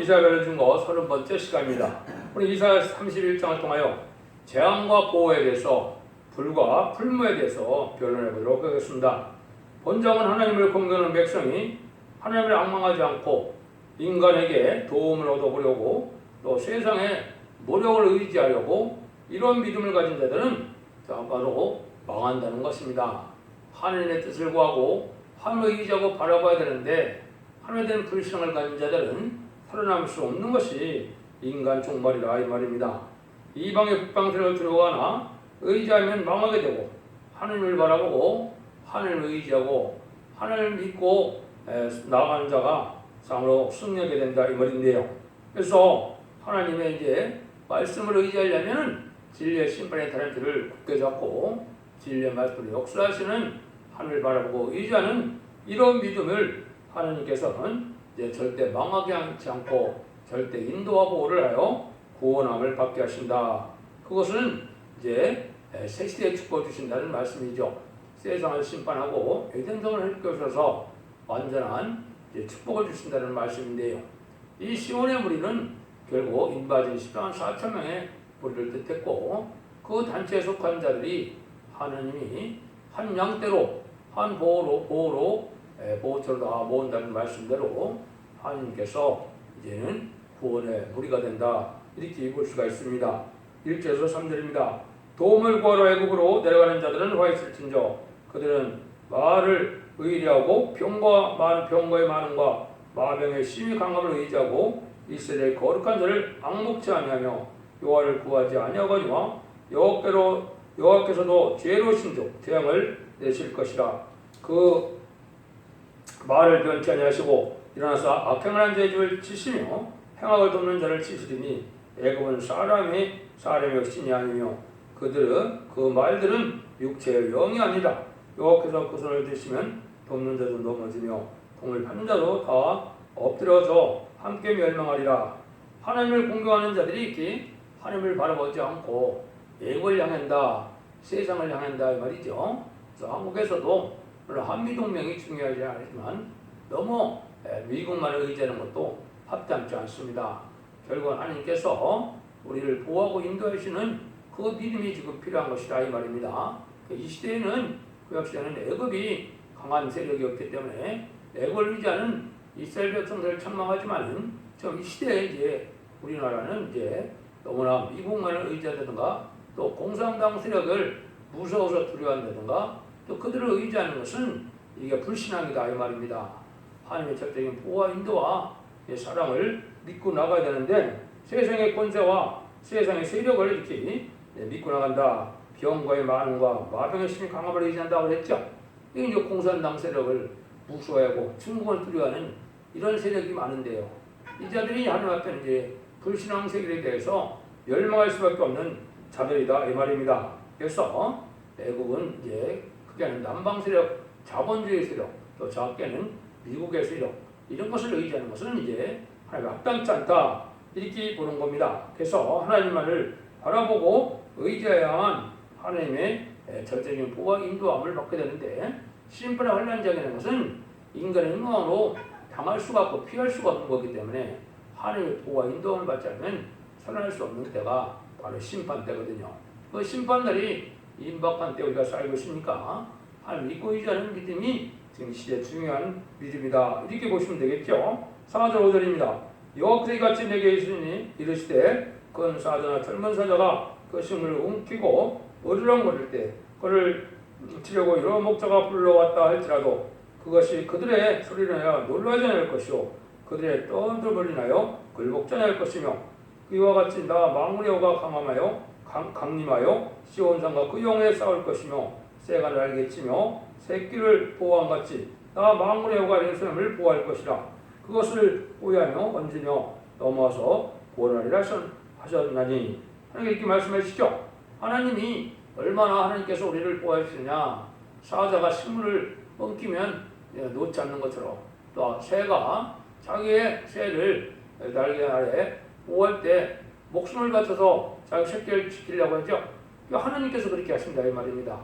이사벨을 준거 서른 번째 시간입니다. 우리 이사 31장을 통하여 재앙과 보호에 대해서 불과 풀무에 대해서 변론해 보도록 하겠습니다. 본장은 하나님을 공경하는 백성이 하나님을 악망하지 않고 인간에게 도움을 얻어보려고 또 세상에 노력을 의지하려고 이런 믿음을 가진 자들은 자, 바로 망한다는 것입니다. 하나님의 뜻을 구하고 하나님을 의지하고 바라봐야 되는데 하나님에 대한 불신앙을 가진 자들은 살아남을 수 없는 것이 인간 종말이라 이 말입니다. 이방의 북방세를 들어가나 의지하면 망하게 되고 하나님을 바라보고 하나님을 의지하고 하나님을 믿고 에, 나아가는 자가 상으로 승리하게 된다 이 말인데요. 그래서 하나님의 이제 말씀을 의지하려면 진리의 심판의 타렌트를 굳게 잡고 진리의 말씀을 역사하시는 하늘을 바라보고 의지하는 이런 믿음을 하나님께서는 이제 절대 망하게 하지 않고 절대 보호를 하여 구원함을 받게 하신다. 그것은 이제 새 시대에 축복 주신다는 말씀이죠. 세상을 심판하고 에덴성을 일으켜셔서 완전한 축복을 주신다는 말씀인데요. 이 시온의 무리는 결국 인바진 10만 4천 명의 무리를 뜻했고 그 단체에 속한 자들이 하나님이 한 양대로 한 보호로 보호로 에, 보호처로 다 모은다는 말씀대로 하나님께서 이제는 구원의 무리가 된다 이렇게 볼 수가 있습니다. 1절에서 3절입니다. 도움을 구하러 애굽으로 내려가는 자들은 화 있을진저 그들은 말을 의리하고 병과 많은 병거의 많음과 마병의 심히 강함을 의지하고 이스라엘 거룩한 자를 악목치 아니하며 여호와를 구하지 아니하거니와 여호께로 여호와께서도 죄로 신 족 재앙을 내실 것이라 그 말을 변치 아니하시고 일어나서 악행을 한 자의 집을 치시며 행악을 돕는 자를 치시리니 애굽은 사람이 사람의 신이 아니며 그들은 그 말들은 육체의 영이 아니다. 여호와께서 그 손을 드시면 돕는 자도 넘어지며 동을 파는 자도 다 엎드려져 함께 멸망하리라. 하나님을 공경하는 자들이 이렇게 하나님을 바라보지 않고 애국을 향한다 세상을 향한다 이 말이죠. 그래서 한국에서도 물론 한미동맹이 중요하지 않지만 너무 에, 미국만을 의지하는 것도 합당치 않습니다. 결국 하나님께서 우리를 보호하고 인도하시는 그 믿음이 지금 필요한 것이다 이 말입니다. 이 시대에는 그 역시는 애굽이 강한 세력이었기 때문에 애굽을 의지하는 이스라엘 백성들을 책망하지만 지금 이 시대에 이제 우리나라는 이제 너무나 미국만을 의지하다든가 또 공산당 세력을 무서워서 두려워한다든가 또 그들을 의지하는 것은 이게 불신앙이다 이 말입니다. 하나님의 절대적인 보호와 인도와 사랑을 믿고 나가야 되는데 세상의 권세와 세상의 세력을 이렇게 믿고 나간다. 병과의 많음과 마병의 심히 강함을 의지한다고 했죠. 이제 공산당 세력을 무서워하고 중국을 두려워하는 이런 세력이 많은데요. 이 자들이 하나님 앞에 이제 불신앙 세력에 대해서 멸망할 수밖에 없는 자들이다 이 말입니다. 그래서 애국은 이제 크게는 남방 세력, 자본주의 세력, 또 작게는 미국의 세력 이런 것을 의지하는 것은 이제 하나님 합당치 않다 이렇게 보는 겁니다. 그래서 하나님만을 바라보고 의지해야만 하나님의 절대적인 보호와 인도함을 받게 되는데 심판의 환란적인 것은 인간의 행동으로 당할 수가 없고 피할 수가 없는 거기 때문에 하나님의 보호와 인도함을 받지 않으면 살아날 수 없는 때가 바로 심판 때거든요. 그 심판날이 임박한 때 우리가 살고 있으니까 하나님 믿고 의지하는 믿음이 지금 시대 중요한 믿음이다. 이렇게 보시면 되겠죠. 4절 5절입니다. 여호와께서 같이 내게 이르시니 이르시되 그건 사자나 젊은 사자가 그 심을 움키고 어리렁거릴 때 그를 치려고 여러 목자가 불러왔다 할지라도 그것이 그들의 소리를 하여 놀라지 않을 것이요 그들의 떠들거리 나여 글복지 않을 것이며 이와 같이 나 망군의 호가 강함하여 강, 강림하여 시온산과 그 영에 싸울 것이며 새가 날개치며 새끼를 보호한 같이 나 망군의 호가 예루살렘을 보호할 것이라. 그것을 보호하며 얹으며 넘어서 구원하리라 하셨나니. 하나님 이렇게 말씀하시죠 하나님이 얼마나 하나님께서 우리를 보호하시느냐. 사자가 식물을 엉키면 예, 놓지 않는 것처럼 또 새가 자기의 새를 날개 아래 보호할 때 목숨을 바쳐서 자기 새끼를 지키려고 하죠. 하나님께서 그렇게 하신다. 이 말입니다.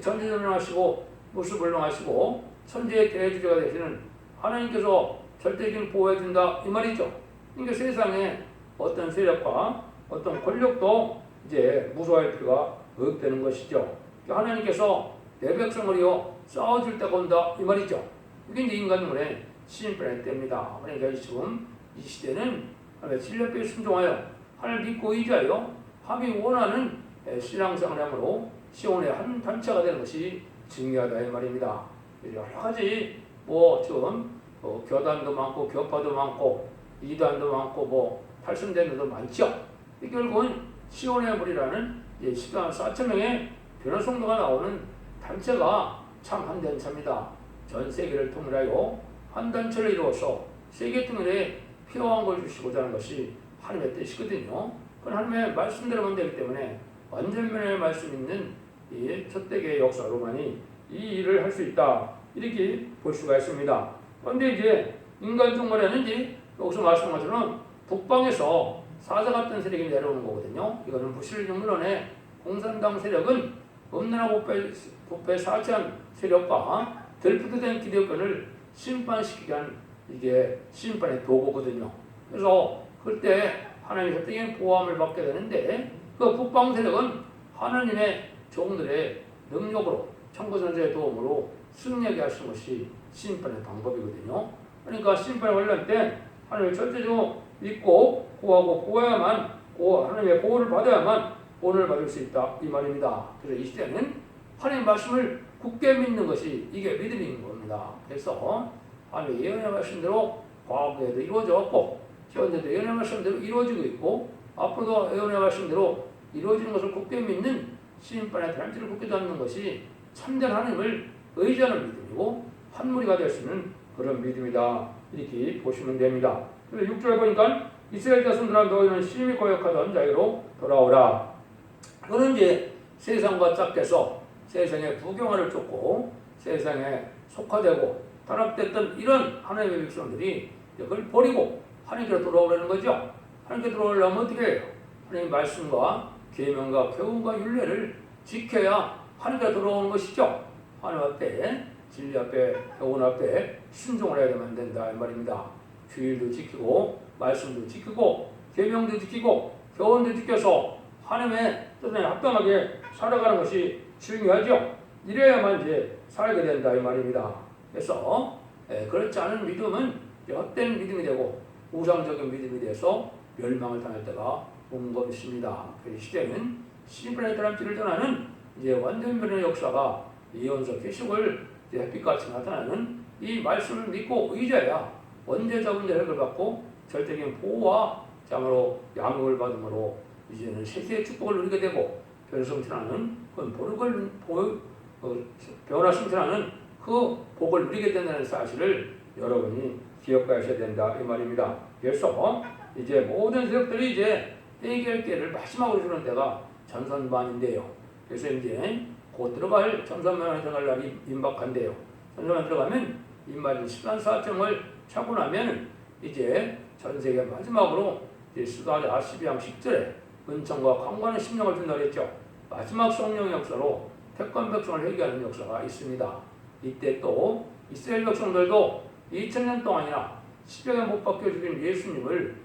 전지전능하시고 무수불능하시고 천지의 대주자가 되시는 하나님께서 절대적인 보호해 준다 이 말이죠. 그러니까 세상에 어떤 세력과 어떤 권력도 이제 무서워할 필요가 없다는 것이죠. 그러니까 하나님께서 내 백성을요 싸워줄 때가 온다 이 말이죠. 이게 이제 인간물의 시인편의 때입니다. 그러니까 지금 이 시대는 진력에 순종하여 하나님 믿고 의지하여 함이 원하는 에, 신앙생활 함으로 시온의 한 단체가 되는 것이 중요하다 이 말입니다. 여러 가지 뭐 지금 어, 교단도 많고 교파도 많고 이단도 많고 뭐 탈선된 데도 많죠. 이 결국은 시온의 물이라는 14만 4천 명의 변호 성도가 나오는 단체가 참 한 단체입니다. 전 세계를 통일하여 한 단체를 이루어서 세계 통일에 필요한 걸 주시고자 하는 것이 하나님의 뜻이거든요. 그건 하나님의 말씀대로만 되기 때문에 완전면의 말씀 있는 이 첫대의 역사 로만이 이 일을 할 수 있다. 이렇게 볼 수가 있습니다. 그런데 이제 인간 중간에는 이제 여기서 말씀한 것처럼 북방에서 사자 같은 세력이 내려오는 거거든요. 이거는 무실용론의 공산당 세력은 없느나 부패, 부패 사천 세력과 델프트된 기득권을 심판시키기 위한 이게 심판의 도구거든요. 그래서 그때 하나님의 획득인 보호함을 받게 되는데 그 북방 세력은 하나님의 종들의 능력으로 청구전자의 도움으로 승리하게 하시는 것이 심판의 방법이거든요. 그러니까 심판에 관련된 하나님을 절대적으로 믿고 구하고 구해야만 고 하나님의 보호를 받아야만 본을 받을 수 있다 이 말입니다. 그래서 이 시대는 하나님의 말씀을 굳게 믿는 것이 이게 믿음인 겁니다. 그래서 하나님의 예언의 말씀대로 과거에도 이루어졌고 현재도 예언의 말씀대로 이루어지고 있고 앞으로도 예언의 말씀대로 이루어지는 것을 굳게 믿는 심판의 단지를 굳게 잡는 것이 참된 하나님을 의지하는 믿음이고 한 무리가 될 수 있는 그런 믿음이다 이렇게 보시면 됩니다. 그래서 6절에 보니까 이스라엘 자손들아 너희는 심히 고역하던 자유로 돌아오라. 그는 이제 세상과 짝께서 세상에 부경화를 쫓고 세상에 속화되고 타락됐던 이런 하나님의 백성들이 이걸 버리고 하나님께로 돌아오려는 거죠. 하나님께 돌아오려면 어떻게 해요? 하나님 말씀과 계명과 교훈과 윤례를 지켜야 하나님께 돌아오는 것이죠. 하나님 앞에 진리 앞에 교훈 앞에 순종을 해야 만 된다 이 말입니다. 주일도 지키고 말씀도 지키고 계명도 지키고 교훈도 지켜서 하나님의 뜻에 합당하게 살아가는 것이 중요하죠. 이래야만 이제 살게 된다 이 말입니다. 그래서 예, 그렇지 않은 믿음은 헛된 믿음이 되고 우상적인 믿음이 돼서 멸망을 당할 때가 온 것입니다. 그 시대는 신분의 드람지를 떠나는 이제 완전 변의 역사가 이연서 계시을 햇빛같이 나타나는 이 말씀을 믿고 의지해야 언제 적은 대를 받고 절대적인 보호와 장으로 양육을 받음으로 이제는 세세의 축복을 누리게 되고 변성천하는 그 보력을 보, 어, 변화 승천하는 그 복을 누리게 된다는 사실을 여러분이 기억하셔야 된다 이 말입니다. 그래서 이제 모든 세력들이 이제 해결계를 마지막으로 주는 때가 전선반인데요. 그래서 이제 곧 들어갈 전선반에 들어갈 날이 임박한데요. 전선반 들어가면 임마진 10만 4점을 차고 나면 이제 전 세계 마지막으로 수다자 12장 10절에 은총과 강관의 심령을 준다 그랬죠. 마지막 성령 역사로 태권 백성을 회개하는 역사가 있습니다. 이때 또 이스라엘 백성들도 2000년 동안이나 십자가에 못 박혀 죽인 예수님을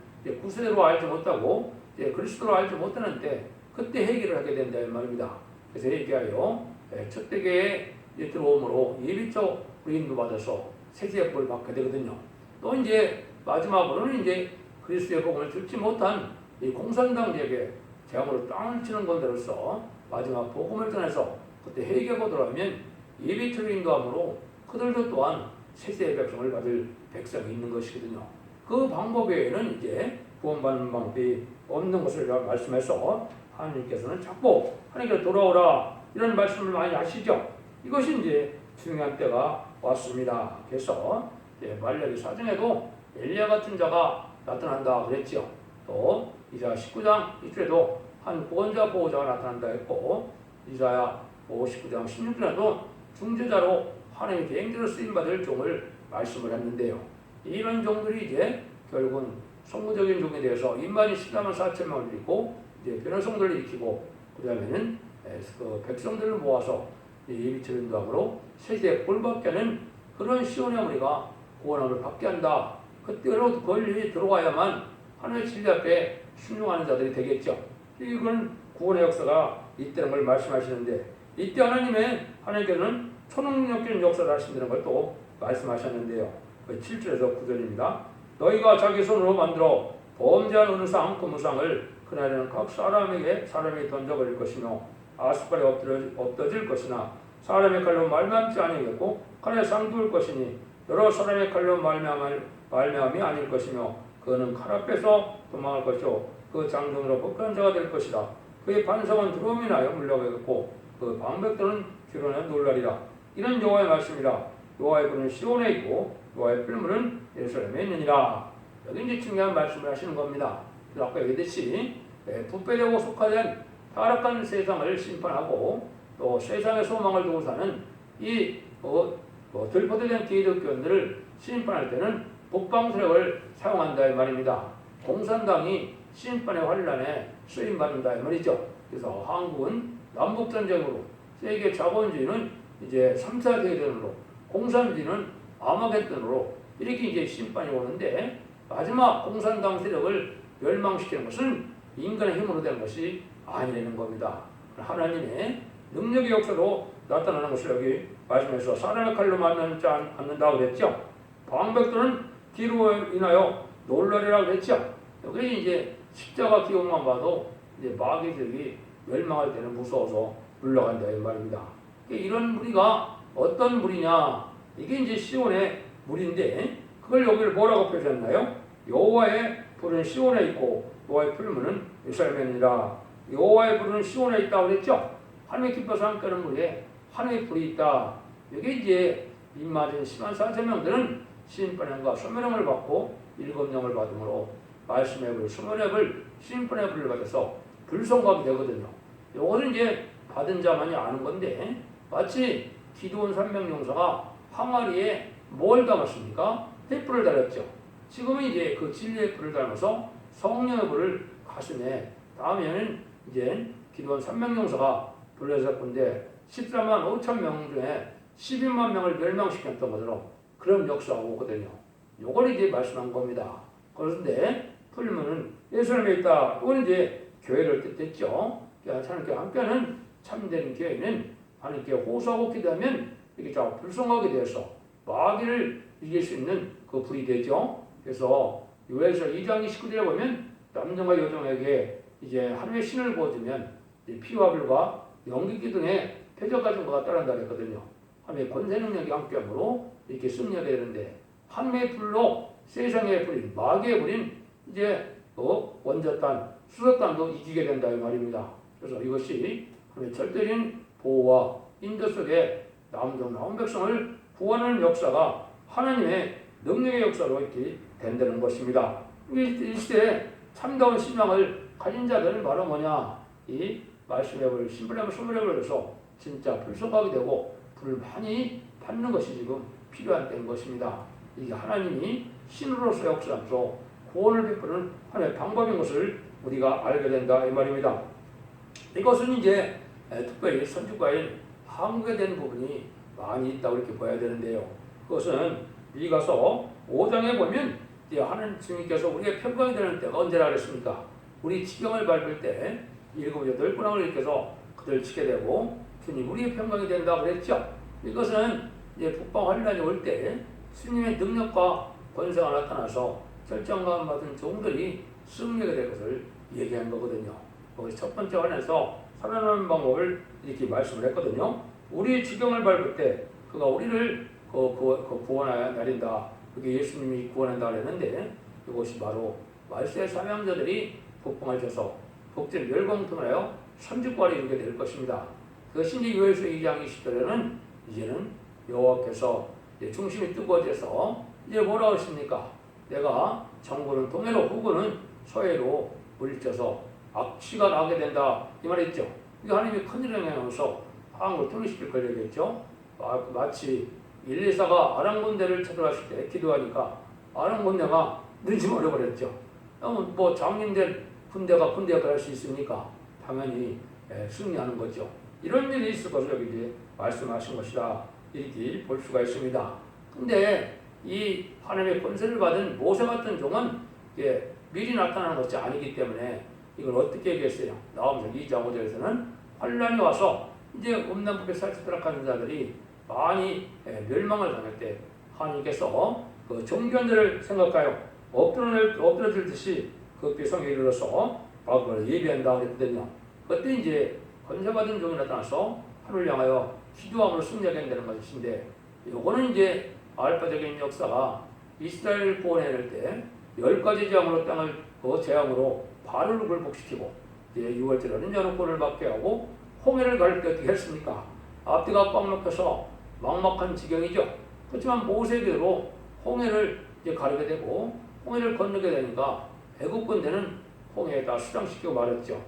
구세대로 알지 못하고 이제 그리스도로 알지 못하는데 그때 회개를 하게 된다 이 말입니다. 그래서 회개하여 예, 첫 대계에 들어옴으로 예비적 인도 받아서 복을 받게 되거든요. 또 이제 마지막으로는 이제 그리스도의 복음을 듣지 못한 이 공산당에게 재앙으로 땅을 치는 건데로서 마지막 복음을 전해서 그때 회개하고 돌아오면 예비적 인도함으로 그들도 또한 세세의 백성을 받을 백성이 있는 것이거든요. 그 방법 외에는 이제 구원받는 방법이 없는 것을 말씀해서 하나님께서는 자꾸 하나님께 돌아오라 이런 말씀을 많이 하시죠. 이것이 이제 중요한 때가 왔습니다. 그래서 말레기 사정에도 엘리야 같은 자가 나타난다 그랬죠. 또 이사 19장 이틀에도 한 구원자 보호자가 나타난다 했고 이사야 59장 16절에도 중재자로 하나님의 개인적으로 쓰임받을 종을 말씀을 했는데요. 이런 종들이 이제 결국은 성무적인 종에 대해서 인만이 14만 4천 명을 일으키고 이제 변호성들을 일으키고 그 다음에는 그 백성들을 모아서 세계에 꼴받게 하는 그런 시온의 우리가 구원함을 받게 한다. 그때로 권리 들어와야만 하나님의 진리 앞에 순종하는 자들이 되겠죠. 이건 구원의 역사가 있다는 걸 말씀하시는데 이때 하나님의 하나님께서는 초능력적인 역사를 하신다는 걸 또 말씀하셨는데요. 7절에서 9절입니다. 너희가 자기 손으로 만들어 범죄한 은상, 금우상을 그날에는 각 사람에게 사람이 던져버릴 것이며 아스팔에 엎드려, 엎드질 것이나 사람의 칼로 말미암지 아니겠고 칼에 상두을 것이니 여러 사람의 칼로 말미암을 말미암이 아닐 것이며 그는 칼 앞에서 도망할 것이요 그 장정으로 복한 자가 될 것이다. 그의 반성은 두려움이 나여 물러가겠고 그 방백들은 규론에 놀라리라. 이런 여호와의 말씀이라. 여호와의 분은 시온에 있고 여호와의 풀물은 예루살렘에 있느니라. 여기 이제 중요한 말씀을 하시는 겁니다. 아까 얘기했듯이 예, 부패되고 속화된 타락한 세상을 심판하고 또 세상의 소망을 두고 사는 이 어, 어, 들포대된 기독교인들을 심판할 때는 북방세력을 사용한다 이 말입니다. 공산당이 심판의 환란에 쓰임 받는다 이 말이죠. 그래서 한국은 남북 전쟁으로 세계 자본주의는 이제 3차 대전으로 공산주의는 아마겟돈으로 이렇게 이제 심판이 오는데 마지막 공산당 세력을 멸망시키는 것은 인간의 힘으로 되는 것이 아니라는 겁니다. 하나님의 능력의 역사로 나타나는 것을 여기 말씀해서 사람의 칼로 만나지 않는다고 그랬죠. 방백들은 뒤로 인하여 놀라리라고 그랬죠. 여기 이제 십자가 기억만 봐도 이제 마귀들이 멸망할 때는 무서워서 물러간다 이 말입니다. 이런 무리가 어떤 무리냐? 이게 이제 시온의 무리인데 그걸 여기를 뭐라고 표시했나요? 여호와의 불은 시온에 있고 여호와의 풀무는 예루살렘이니라. 여호와의 불은 시온에 있다고 그랬죠. 하나님의 기뻐서 함께하는 무리에 하나님의 불이 있다. 이게 이제 입맞은 심한 사세명들은 심판형과 소멸형을 받고 일곱령을 받음으로 말씀의 불, 소멸의 불, 심판의 불을 받아서 불성각이 되거든요. 요거는 이제 받은 자만이 아는 건데 마치 기도원 삼명용사가 항아리에 뭘 담았습니까? 횃불을 달았죠. 지금은 이제 그 진리의 불을 담아서 성령의 불을 가슴에 다음에는 이제 기도원 삼명용사가 불러서 건데 14만 5천 명 중에 12만 명을 멸망시켰던 것처럼 그런 역사가 오거든요. 요걸 이제 말씀한 겁니다. 그런데 풀면은 예수님에 있다. 이건 이제 교회를 뜻했죠. 하나님께 함께하는 참된 교회는 하나님께 호소하고 기도하면 이게 자 불성하게 되어서 마귀를 이길 수 있는 그 불이 되죠. 그래서 요에서 2장 29절에 보면 남정과 여정에게 이제 하나님의 신을 보여주면 피와 불과 연기 기둥에 표적 가진 것과 따른다 그랬거든요. 하나님의 권세 능력이 함께함으로 이렇게 승리하게 되는데 하나님의 불로 세상의 불인 마귀의 불인 이제 또 원자탄, 수소탄도 이기게 된다 이 말입니다. 그래서 이것이 하나님의 절대적인 보호와 인도 속에 남종 나온 백성을 구원하는 역사가 하나님의 능력의 역사로 이렇게 된다는 것입니다. 이 시대에 참다운 신앙을 가진 자들은 바로 뭐냐? 이 불, 소물의 불에서 진짜 불성하게 되고 불을 많이 받는 것이 지금 필요한 때인 것입니다. 이게 하나님이 신으로서 역사하면서 구원을 베푸는 하나의 방법인 것을 우리가 알게 된다 이 말입니다. 이것은 이제 특별히 선주과인 한국에 대한 부분이 많이 있다고 이렇게 봐야 되는데요. 그것은 미가서 5장에 보면 하나님 주님께서 우리의 평강이 되는 때가 언제라 그랬습니까? 우리 지경을 밟을 때 일곱 여덟 분왕을 일으켜서 그들 치게 되고 주님 우리의 평강이 된다 그랬죠. 이것은 이제 북방 환란이 올 때 주님의 능력과 권세가 나타나서 결정감 받은 종들이 승리하게 될 것을 얘기한 거거든요. 거기 첫 번째 환에서 살아나는 방법을 이렇게 말씀을 했거든요. 우리 지경을 밟을 때 그가 우리를 그, 그, 그 구원하여 내린다. 그게 예수님이 구원한다 그랬는데 이것이 바로 말세 사명자들이 복봉을 줘서 복제를 멸공통하여 선주과를 이루게 될 것입니다. 이제 요에서 2장 20절에는 이제는 여호와께서 중심이 뜨거워져서 이제 뭐라고 했습니까? 내가 정부는 동해로 후군은 서해로 물리쳐서 악취가 나게 된다 이 말했죠. 이게 하나님이 큰일을 행하면서 항을 통일시킬 걸 얘기했죠. 마치 일리사가 아랑군대를 찾아갔을 때 기도하니까 아랑군대가 늦지버려 버렸죠. 뭐 장님들 군대가 군대 역할을 할수 있습니까? 당연히 예, 승리하는 거죠. 이런 일이 있을 여기 이제 말씀하신 것이다. 이렇게 볼 수가 있습니다. 근데 이 하나님의 권세를 받은 모세 같은 종은 예, 미리 나타나는 것이 아니기 때문에 이걸 어떻게 얘기했어요? 나오면서 2장 5절에서는 환란이 와서 이제 음란법에 살찌들어가는 자들이 많이 예, 멸망을 당할 때 하나님께서 그 종견들을 생각하여 엎드려 엎드려들듯이 그 배성에 이르러서 과거를 예비한다 그랬거든요. 그때 이제 건세받은 종이 나타나서 하늘을 향하여 기도함으로 승리하게 된다는 것인데 요거는 이제 알파적인 역사가 이스라엘을 구원해낼 때열 가지 재앙으로 땅을 그 재앙으로 바로를 굴복시키고 이제 6월절에는 연호권을 받게 하고 홍해를 때 어떻게 했습니까? 앞뒤가 꽉 막혀서 막막한 지경이죠. 그렇지만 모세대로 홍해를 이제 가르게 되고 홍해를 건너게 되니까 애국 군대는 홍해에다 수장시키고 말했죠.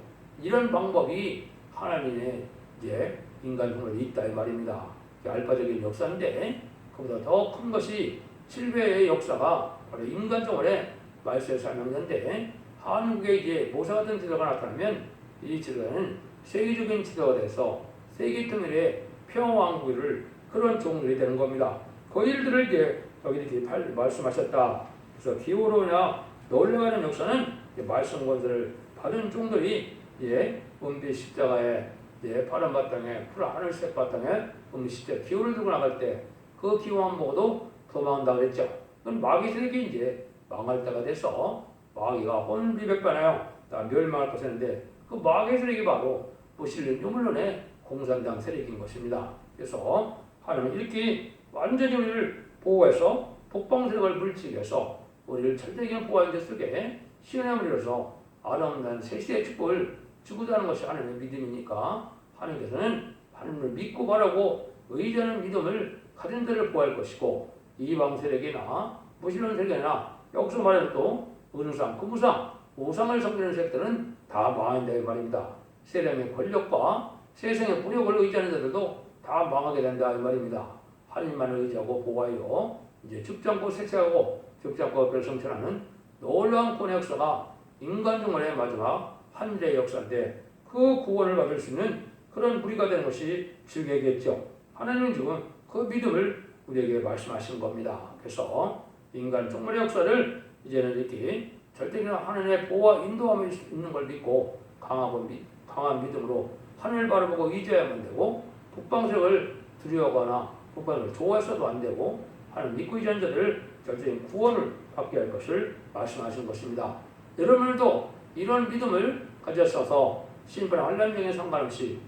이런 방법이 하나님의 이제 인간 humor이 있다 이 말입니다. 알파적인 역사인데 그보다 더 큰 것이 7배의 역사가 바로 인간종을의 말세에 설명되는데 한국에 이제 모사 같은 지도가 나타나면 이 지도는 세계적인 지도가 돼서 세계 통일의 평화왕국을 그런 종들이 되는 겁니다. 그 일들을 이제 여기 이렇게 팔- 말씀하셨다. 그래서 기호로냐 놀래가는 역사는 말씀 권세를 받은 종들이 예, 은비 십자가에 예, 파란 바탕에 푸른 하늘색 바탕에 은비 십자가 기호를 들고 나갈 때 그 기호만 보고도 도망한다 그랬죠. 그건 마귀 세력이 이제 망할 때가 돼서 마귀가 혼비백반하여 다 멸망할 것이었는데 그 마귀 세력이 바로 무실린 유물론의 공산당 세력인 것입니다. 그래서 하나님은 이렇게 완전히 우리를 보호해서 북방 세력을 물리치기해서 우리를 절대적인 보호하는 속에 시원함을 이뤄서 아름다운 세시의 축복을 주고자는 것이 하나님의 믿음이니까 하나님께서는 하나님을 믿고 바라고 의지하는 믿음을 가진 자를 보호할 것이고 이방 세력이나 무신론 세력이나 여기서 말하는 또 은상, 금우상, 우상을 섬기는 세력들은 다 망한다 이 말입니다. 세상의 권력과 세상의 무력을 의지하는 자들도 다 망하게 된다 이 말입니다. 하나님만을 의지하고 보호하여 이제 죽지 않고 세체하고 죽지 않고 별성천하는 놀라운 구원의 역사가 인간 종말의 마지막 한일의 역사인데 그 구원을 받을 수 있는 그런 우리가 되는 것이 즐기겠죠. 하나님은 지금 그 믿음을 우리에게 말씀하신 겁니다. 그래서 인간 종말의 역사를 이제는 이렇게 절대적인 하나님의 보호와 인도함이 있는 걸 믿고 강하고 미, 강한 믿음으로 하늘을 바라보고 의지해야만 되고 북방색을 두려워하거나 북방을 좋아해서도 안 되고 하나님 믿고 의지하는 자들을 절대적인 구원을 받게 할 것을 말씀하신 것입니다. 여러분들도 이런 믿음을 가졌어서 신분 한란중에 상관없이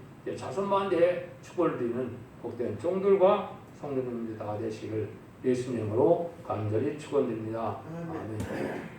대해 축복을 드리는 복된 종들과 성도님들 다 되시기를 예수님으로 간절히 축원드립니다. 아멘.